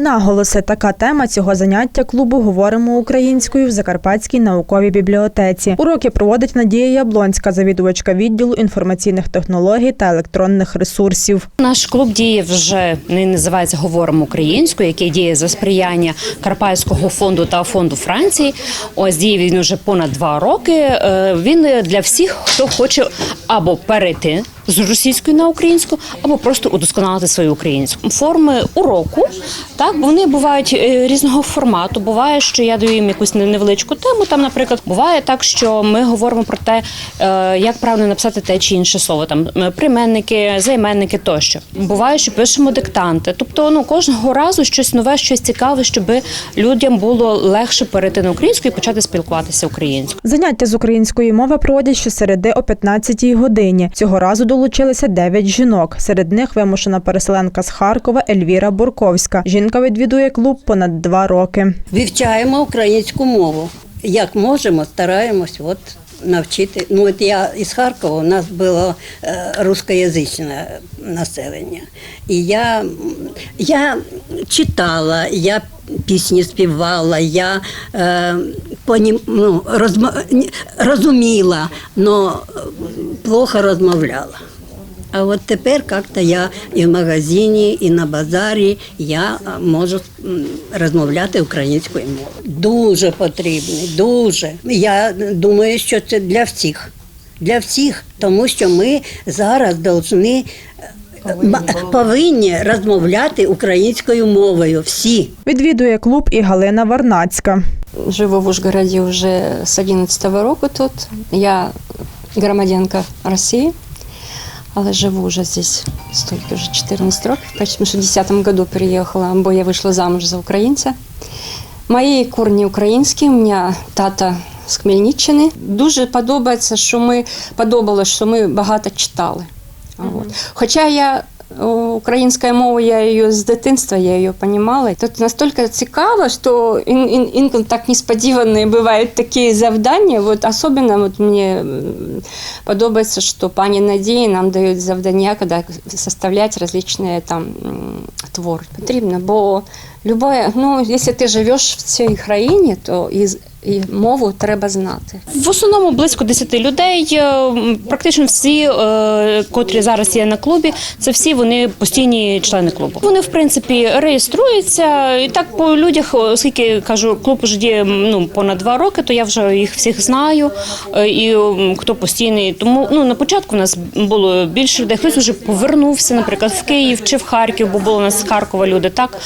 Наголоси така тема цього заняття клубу говоримо українською в Закарпатській науковій бібліотеці. Уроки проводить Надія Яблонська, завідувачка відділу інформаційних технологій та електронних ресурсів. Наш клуб діє вже не називається Говоримо українською, який діє за сприяння Карпатського фонду та фонду Франції. Ось діє він вже понад два роки. Е, Він для всіх, хто хоче або перейти з російської на українську, або просто удосконалити свою українську. Форми уроку так вони бувають е, різного формату. Буває, що я даю їм якусь невеличку тему. Там, наприклад, буває так, що ми говоримо про те, е, як правильно написати те чи інше слово, там е, прийменники, займенники тощо. Буває, що пишемо диктанти. Тобто, ну кожного разу щось нове, щось цікаве, щоб людям було легше перейти на українську і почати спілкуватися українською. Заняття з української мови проводять щосереди о 15-й годині. Цього разу долучилися 9 жінок. Серед них вимушена переселенка з Харкова Ельвіра Бурковська. Жінка відвідує клуб понад два роки. Вивчаємо українську мову. Як можемо, стараємось от навчити. Ну, от я із Харкова, у нас було е, рускоязичне населення. І я, я читала, я пісні співала, я е, понім, ну, розма, розуміла, але плохо розмовляла. А от тепер як-то я і в магазині, і на базарі я можу розмовляти українською мовою. Дуже потрібний, дуже. Я думаю, що це для всіх. Для всіх, тому що ми зараз повинні, повинні розмовляти українською мовою. Всі. Відвідує клуб і Галина Варнацька. Живу в Ужгороді вже з 11-го року тут. Я громадянка Росії, але живу вже здесь стільки вже 14 років, почти в 10-му году переїхала, бо я вийшла замуж за українця. Мої корні українські, у мене тата з Хмельниччини. Дуже подобається, що ми подобалось, що ми багато читали. От. Хоча я о, українською мовою, я її з дитинства, я її розуміла. Тут настільки цікаво, що ін, ін, інколи так несподівані бувають такі завдання. От особливо от мені подобається, що пані Надії нам дають завдання, коли составляти різні там твори. Потрібно, бо любое, ну, якщо ти живеш в цій країні, то і мову треба знати. В основному близько 10 людей. е, Практично всі, е, котрі зараз є на клубі, це всі вони постійні члени клубу. Вони в принципі реєструються і так по людях, оскільки кажу, клуб вже діє ну понад два роки, то я вже їх всіх знаю. е, І хто постійний, тому ну на початку в нас було більше людей. Хтось вже повернувся, наприклад, в Київ чи в Харків, бо було у нас з Харкова люди, так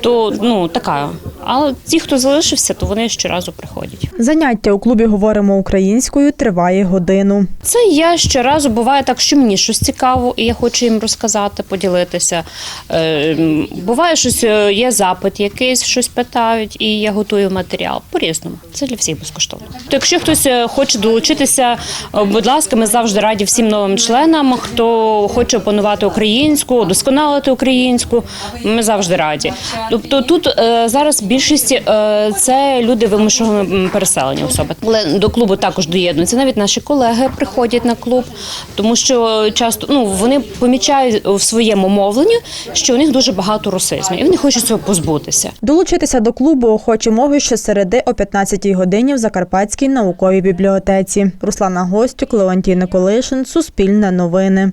то ну така. Але ті, хто залишився, то вони щоразу приходять. Заняття у клубі говоримо українською триває годину. Це я щоразу буває так, що мені щось цікаво, і я хочу їм розказати, поділитися. Е, Буває щось, е, є запит якийсь, щось питають, і я готую матеріал по-різному. Це для всіх безкоштовно. То якщо хтось е, хоче долучитися, будь ласка, ми завжди раді всім новим членам. Хто хоче опанувати українську, удосконалити українську, ми завжди раді. Тобто тут зараз більшість е, це люди вимушеного переселення особи. Але до клубу також доєднуються. Навіть наші колеги приходять на клуб, тому що часто ну вони помічають в своєму мовленні, що у них дуже багато русизмів, і вони хочуть цього позбутися. Долучитися до клубу охочі мови щосереди о 15-й годині в Закарпатській науковій бібліотеці. Руслана Гостюк, Леонтій Николишин, Суспільне новини.